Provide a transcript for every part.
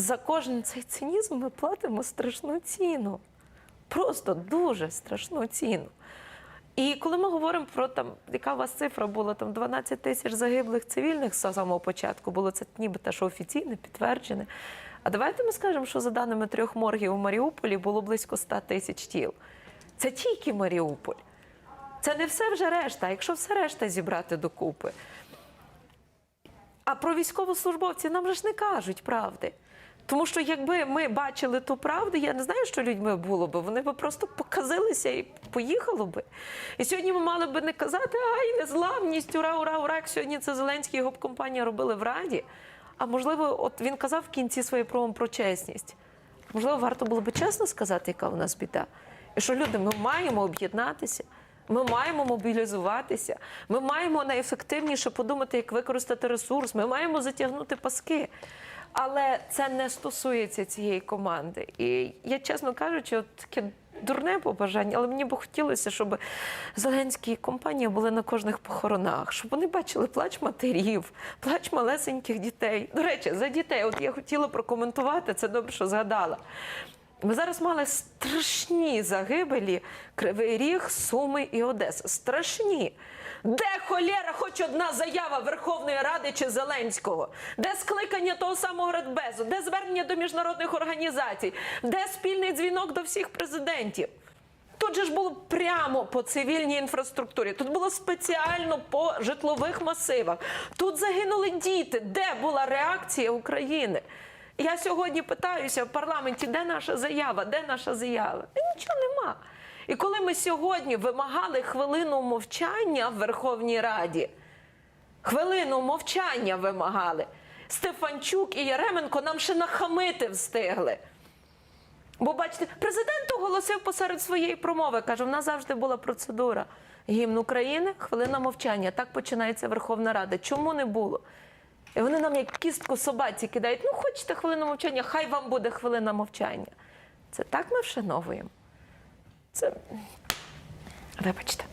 за кожен цей цинізм ми платимо страшну ціну. Просто дуже страшну ціну. І коли ми говоримо про там, яка у вас цифра була, там 12 тисяч загиблих цивільних з самого початку, було це ніби те, що офіційне, підтверджене. А давайте ми скажемо, що за даними трьох моргів у Маріуполі було близько 100 тисяч тіл. Це тільки Маріуполь. Це не все вже решта. Якщо все решта зібрати докупи. А про військовослужбовців нам же ж не кажуть правди. Тому що якби ми бачили ту правду, я не знаю, що людьми було би. Вони би просто показилися і поїхало би. І сьогодні ми мали би не казати, ай, незламність, ура, ура, ура. як Сьогодні це Зеленський і гоп-компанія робили в Раді. А можливо, от він казав в кінці своєї промо про чесність. Можливо, варто було би чесно сказати, яка у нас біда. І що люди, ми маємо об'єднатися. Ми маємо мобілізуватися, ми маємо найефективніше подумати, як використати ресурс. Ми маємо затягнути паски. Але це не стосується цієї команди. І я, чесно кажучи, от таке дурне побажання, але мені б хотілося, щоб Зеленський і компанія були на кожних похоронах, щоб вони бачили плач матерів, плач малесеньких дітей. До речі, за дітей, от я хотіла прокоментувати, це добре, що згадала. Ми зараз мали страшні загибелі Кривий Ріг, Суми і Одеса. Страшні. Де холєра хоч одна заява Верховної Ради чи Зеленського? Де скликання того самого Радбезу? Де звернення до міжнародних організацій? Де спільний дзвінок до всіх президентів? Тут же ж було прямо по цивільній інфраструктурі. Тут було спеціально по житлових масивах. Тут загинули діти. Де була реакція України? Я сьогодні питаюся в парламенті, де наша заява? Де наша заява? І нічого нема. І коли ми сьогодні вимагали хвилину мовчання в Верховній Раді, хвилину мовчання вимагали, Стефанчук і Яременко нам ще нахамити встигли. Бо бачите, президент оголосив посеред своєї промови, каже, в нас завжди була процедура. Гімн України, хвилина мовчання. Так починається Верховна Рада. Чому не було? І вони нам як кістку собаці кидають. Ну, хочете хвилину мовчання, хай вам буде хвилина мовчання. Це так ми вшановуємо. Це. Вибачте.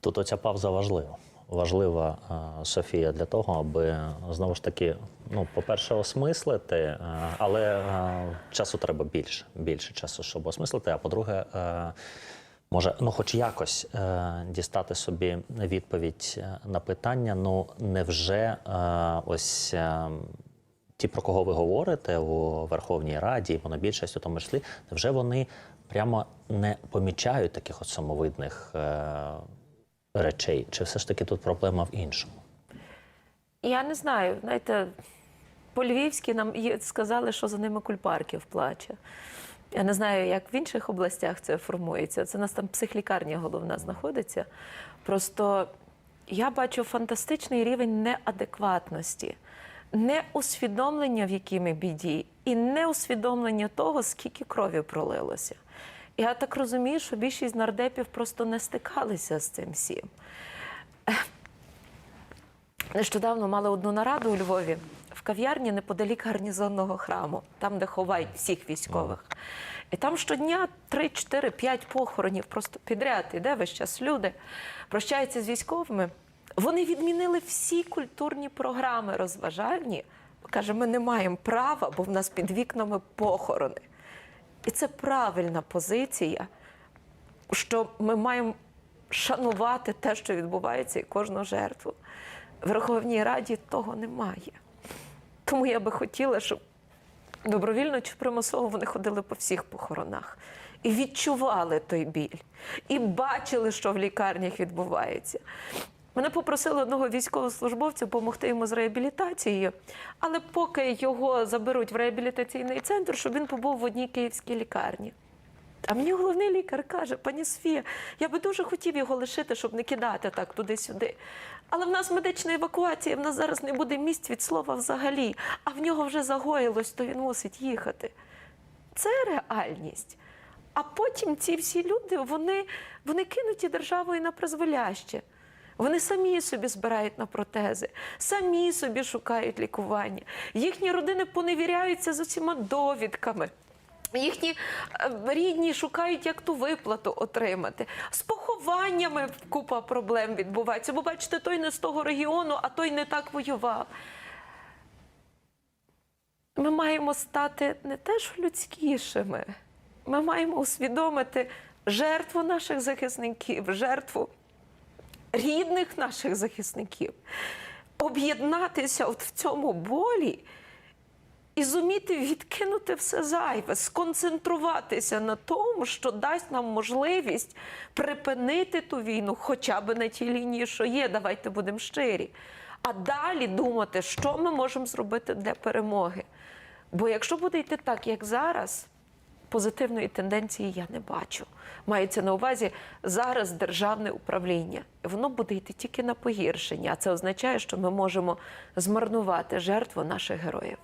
Тут оця пауза важлива. Важлива е, Софія для того, аби знову ж таки, ну, по-перше, осмислити, е, але е, часу треба більше, більше часу, щоб осмислити. А по-друге, може, ну, хоч якось дістати собі відповідь на питання: ну, невже ось. Ті, про кого ви говорите у Верховній Раді, монобільшість у тому числі, невже вони прямо не помічають таких от самовидних е, речей? Чи все ж таки тут проблема в іншому? Я не знаю, знаєте, по-львівськи нам сказали, що за ними Кульпарків плаче. Я не знаю, як в інших областях це формується. Це у нас там психлікарня головна знаходиться. Просто я бачу фантастичний рівень неадекватності, неусвідомлення, в якій ми біді, і неусвідомлення того, скільки крові пролилося. Я так розумію, що більшість нардепів просто не стикалися з цим всім. Нещодавно мали одну нараду у Львові в кав'ярні неподалік гарнізонного храму, там, де ховають всіх військових. І там щодня 3, 4, 5 похоронів просто підряд. Іде весь час люди, прощаються з військовими. Вони відмінили всі культурні програми розважальні. Каже, ми не маємо права, бо в нас під вікнами похорони. І це правильна позиція, що ми маємо шанувати те, що відбувається, і кожну жертву. В Верховній Раді того немає. Тому я би хотіла, щоб добровільно чи примусово вони ходили по всіх похоронах і відчували той біль, і бачили, що в лікарнях відбувається. Мене попросили одного військовослужбовця допомогти йому з реабілітацією, але поки його заберуть в реабілітаційний центр, щоб він побув в одній київській лікарні. А мені головний лікар каже, пані Софія, я би дуже хотів його лишити, щоб не кидати так туди-сюди. Але в нас медична евакуація, в нас зараз не буде місць від слова взагалі, а в нього вже загоїлось, то він мусить їхати. Це реальність. А потім ці всі люди вони, вони кинуті державою на призволяще. Вони самі собі збирають на протези, самі собі шукають лікування. Їхні родини поневіряються з усіма довідками. Їхні е, рідні шукають, як ту виплату отримати. З похованнями купа проблем відбувається. Бо бачите, той не з того регіону, а той не так воював. ми маємо стати не теж людськішими. Ми маємо усвідомити жертву наших захисників, жертву рідних наших захисників, об'єднатися от в цьому болі і зуміти відкинути все зайве, сконцентруватися на тому, що дасть нам можливість припинити ту війну, хоча б на тій лінії, що є. Давайте будемо щирі. А далі думати, що ми можемо зробити для перемоги. Бо якщо буде йти так, як зараз, позитивної тенденції я не бачу. Мається на увазі зараз державне управління. Воно буде йти тільки на погіршення. А це означає, що ми можемо змарнувати жертву наших героїв.